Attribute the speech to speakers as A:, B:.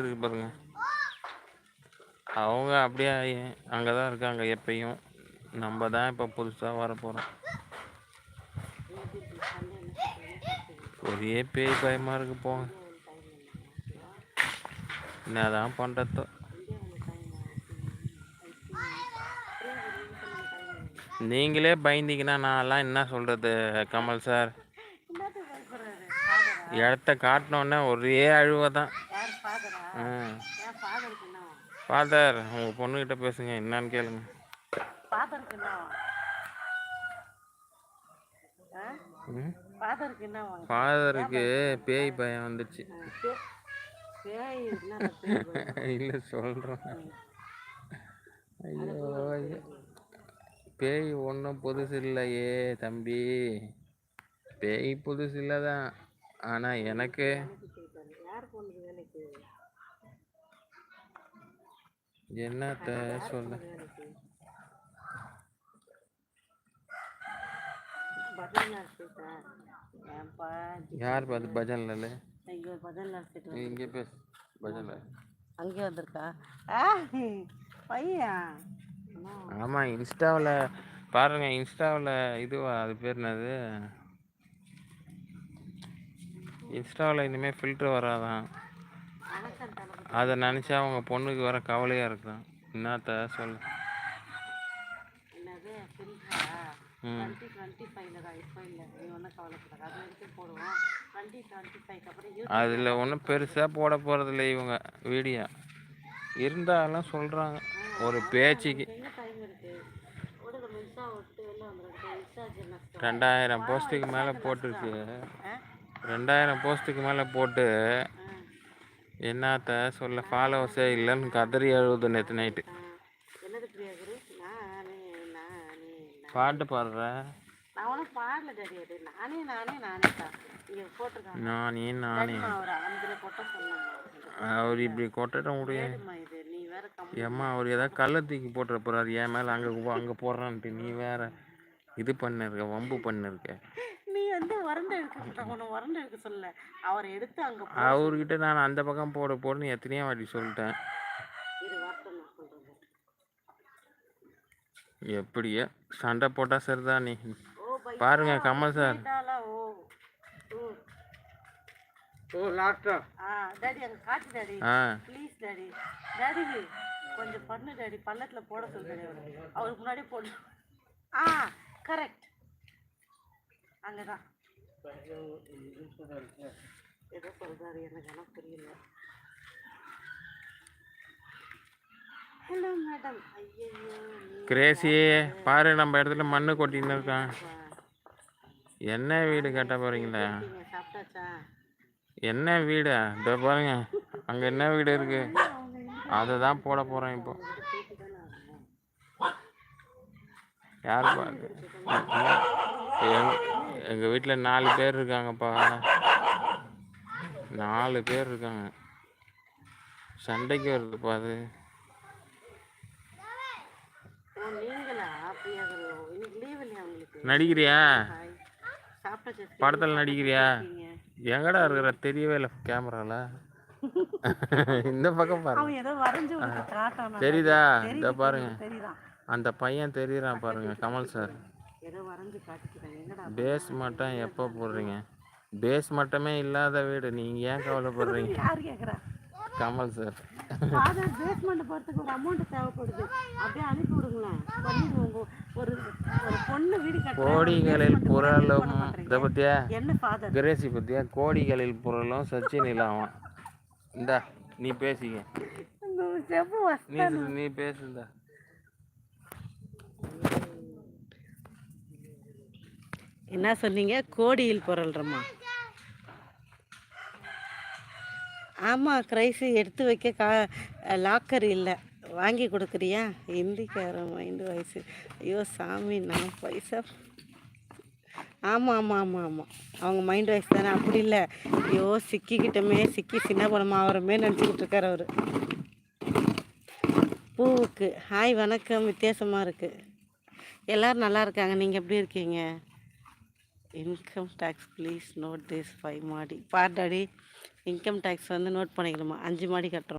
A: இருக்கு பாருங்க. அவங்க அப்படியே அங்கே தான் இருக்காங்க எப்பயும். நம்ம தான் இப்போ புதுசாக வர போகிறோம் ஒரே பேய் பயமாக இருக்கு போங்க. என்னதான் பண்ணுறதோ நீங்களே பயந்தீங்கன்னா நான்லாம் என்ன சொல்கிறது கமல் சார்? இடத்த காட்டினோன்னே ஒரே அழுவை தான்
B: ஃபாதரா
A: உங்கள் பொண்ணுக்கிட்ட பேசுங்க என்னன்னு கேளுங்க.
B: ஃபாதருக்கு
A: பேய் பயம் வந்துச்சு? இல்லை சொல்கிறேன் ஐயோ ஐயோ. பேய் ஒன்றும் புதுசு இல்லையே தம்பி. பேய் புதுசு இல்லை தான் ஆனால் எனக்கு என்னத்த சொல்ல யார் பார்த்து பஜன்ல
B: இங்கே
A: நீ இங்கே பேசு பஜன்ல.
B: அங்கே வந்திருக்கா? பையன்.
A: ஆமாம் இன்ஸ்டாவில் பாருங்க இன்ஸ்டாவில் இதுவா அது பேர் என்னது? இன்ஸ்டாவில் இனிமேல் ஃபில்ட்ரு வராதான். அதை நினச்சா அவங்க பொண்ணுக்கு வர கவலையாக இருக்குதான் என்னத்த சொல்ல அதில் ஒன்றும் பெருசாக போட போகிறதில்ல இவங்க வீடியோ இருந்தாலும் சொல்கிறாங்க ஒரு பேச்சுக்கு? ரெண்டாயிரம் போஸ்ட்டுக்கு மேலே போட்டிருக்கு ரெண்டாயிரம் போஸ்ட்டுக்கு மேலே போட்டு என்னத்த சொல்ல ஃபாலோவர்ஸே இல்லைன்னு கதறி அழுவுது நேற்று நைட்டு. பாட்டு பாடுற?
B: நான் நானே அவர்
A: இப்படி கொட்டட
B: கம்மி
A: ஏம்மா அவர் ஏதாவது கல்லை தூக்கி போட்டுற போறாரு. என் மேலே அங்கே அங்கே போடுறான்ட்டு நீ வேற இது பண்ணிருக்க வம்பு பண்ணிருக்க.
B: வந்து வறண்ட எடுக்க உன்னை வறண்ட எடுக்க சொல்லல அவரை எடுத்து அங்கே போ
A: அவர்கிட்ட நான் அந்த பக்கம் போட போடுன்னு எத்தனையோ வாட்டி சொல்லிட்டேன். எப்படியோ? சண்டை போட்டால் சரிதான் நீ? பாருங்க கமல் சார்.
B: ஓ ஓ.
A: ஓ லாஸ்டா.
B: ஆ டாடி அங்கே காட்டு daddy.
A: Ah.
B: Please daddy. Daddy கொஞ்சம் பண்ணு டாடி. பள்ளத்தில் போட சொல்லு அவருக்கு முன்னாடி போடு. ஆ கரெக்ட் அங்கே தான் ஏதோ சொல்கிறாரு எனக்கு ஆனால் புரியல. ஹலோ மேடம் ஐயோ
A: கிரேசி பாரு நம்ம இடத்துல மண்ணு கொட்டின்னு இருக்கான். என்ன வீடு கட்ட
B: சாப்பிட்டாச்சா?
A: என்ன வீடு? இதோ பாருங்க அங்கே என்ன வீடு இருக்கு? அதை தான் போட போகிறேன் இப்போ. யார் எங்கள் வீட்டில் நாலு பேர் இருக்காங்கப்பா. நாலு பேர் இருக்காங்க. சண்டைக்கு வருதுப்பா அது. நடிக்கிறியா? படத்தில் நடிக்கிறியா? எங்கடா இருக்கிற? தெரியவே இல்லை கேமரால இந்த பக்கம் பாருங்க. தெரியுதா? இந்த பாருங்க. அந்த பையன் தெரியறான் பாருங்க கமல் சார் பேஸ் மட்டும் எப்போ போடுறீங்க? பேஸ் மட்டுமே இல்லாத வீடு. நீங்கள் ஏன் கவலைப்படுறீங்க? கமல் சார்
B: ஃபாதர் பேஸ்மெண்ட் போகிறதுக்கு ஒரு அமௌண்ட் தேவைப்படுது. அப்படியே அனுப்பி விடுங்களேன். பண்ணிடுவோம் ஒரு ஒரு பொண்ணு வீடு கட்டுறா, ஒரு
A: கோடிகளில் புரளும். இதை
B: என்ன ஃபாதர்
A: கிரேசி பத்தியா? கோடிகளில் புரளும் சச்சின் இல்லாமல் இந்தா நீ பேசிக்க. நீ பேசுந்தா
B: என்ன சொன்னீங்க? கோடியில் புரள்றமா ஆமாம் கிரைஸு எடுத்து வைக்க கா லாக்கர் இல்லை. வாங்கி கொடுக்குறியா? ஹிந்திக்காரன் மைண்டு வயசு ஐயோ சாமி நான் பைசா ஆமாம் ஆமாம் ஆமாம் ஆமாம் அவங்க மைண்ட் வாய்ஸ் தானே? அப்படி இல்லை. ஐயோ சிக்கிக்கிட்டமே சிக்கி சின்ன பணமாக ஆகிறோமே நினச்சிக்கிட்டு இருக்கார் அவர். பூவுக்கு. ஹாய் வணக்கம். வித்தியாசமாக இருக்குது எல்லோரும் நல்லா இருக்காங்க. நீங்கள் எப்படி இருக்கீங்க? Income tax please note this five மாடி. பார் டாடி இன்கம் டேக்ஸ் வந்து நோட் பண்ணிக்கணுமா? அஞ்சு மாடி கட்டுறோம்.